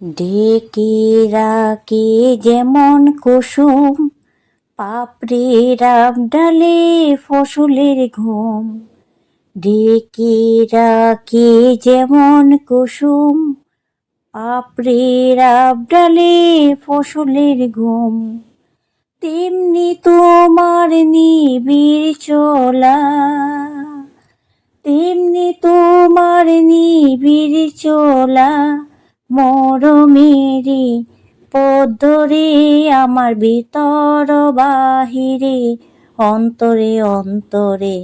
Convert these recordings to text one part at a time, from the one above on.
ডেকে রাখে যেমন কুসুম, পাপড়ে ডালে ফসলের ঘুম। ডেকে রাখে যেমন কুসুম, পাপড়ে ডালে ফসলের ঘুম। তেমনি তোমার নিবিড় চলা, তেমনি তোমার নিবিড় চলা মরমেরে পদ্মরে আমার ভিতর বাহিরে, অন্তরে অন্তরে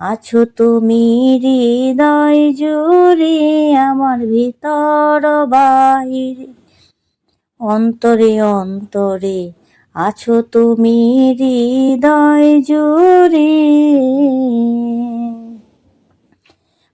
আছো তুমি হৃদয় জুড়ে আমার ভিতর বাহিরে, অন্তরে অন্তরে আছো তুমি হৃদয় জুড়ে।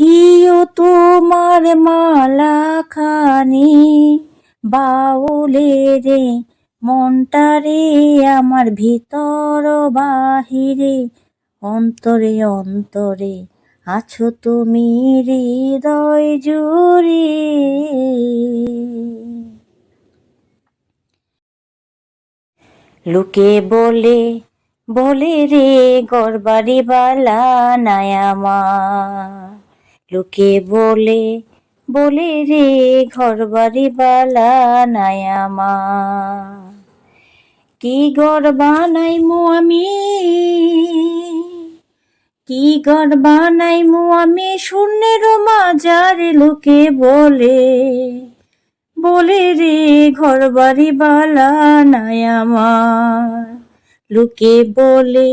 দিও তোমার মালা খানি বাউলে রে মনটা রে, আমার ভিতর বাহিরে, অন্তরে অন্তরে আছো তুমি হৃদয় জুড়ে। লোকে বলে বলে রে গরবারি বালা নায়ামা লোকে বলে বলে রে ঘর বাড়ি বালা নায়ামা কি ঘর বানাইমু আমি? কি ঘর বানাইমু আমি? শূন্যের মাজারে লোকে বলে বলে রে ঘর বাড়ি বালা নাই আমার। লোকে বলে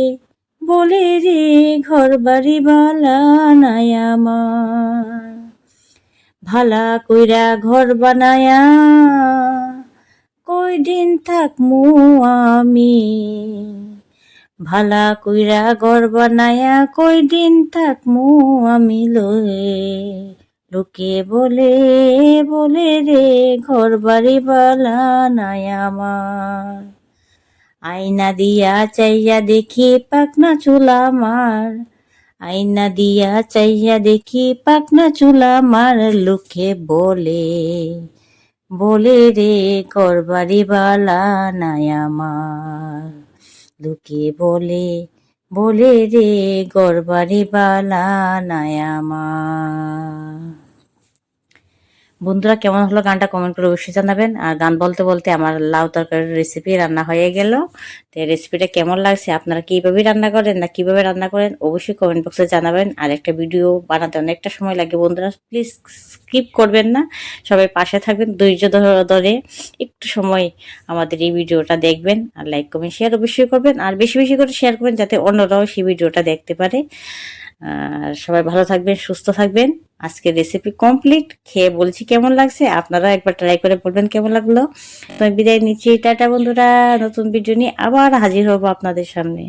বলে রে ঘর বাড়ি বালা নাই আমার। ভালা কইরা ঘর বানায়া কই দিন থাকমু আমি। ভালা কইরা ঘর বানায়া কই দিন থাকমু আমি লয়ে। লোকে বলে বলে রে ঘর বাড়ি বালা নাই আমার। আয়না দিয়া চাইয়া দেখি পাকনা চুলা মার। আয়না দিয়া চাইয়া দেখি পাকনা চুলা মার, লোকে বলে বলে রে ঘর বাড়ি বালা নাই আমার। লোকে বলে বলে রে ঘর বাড়ি বালা নাই আমার। বন্ধুরা কেমন হলো গানটা কমেন্ট করে অবশ্যই জানাবেন। আর গান বলতে বলতে আমার লাউ তরকারির রেসিপি রান্না হয়ে গেল। তো রেসিপিটা কেমন লাগছে, আপনারা কীভাবে রান্না করেন না কীভাবে রান্না করেন অবশ্যই কমেন্ট বক্সে জানাবেন। আর একটা ভিডিও বানাতে অনেকটা সময় লাগে বন্ধুরা প্লিজ স্কিপ করবেন না। সবাই পাশে থাকবেন ধৈর্য ধরে- একটু সময় আমাদের এই ভিডিওটা দেখবেন। আর লাইক কমেন্ট শেয়ার অবশ্যই করবেন। আর বেশি বেশি করে শেয়ার করবেন যাতে অন্যরাও সেই ভিডিওটা দেখতে পারে। আর সবাই ভালো থাকবেন, সুস্থ থাকবেন। আজকে রেসিপি কমপ্লিট খেয়ে বলছি কেমন লাগছে? আপনারা একবার ট্রাই করে বলবেন কেমন লাগল। তো বিদায় নিচ্ছি। টাটা বন্ধুরা, নতুন ভিডিও নিয়ে আবার হাজির হব আপনাদের সামনে।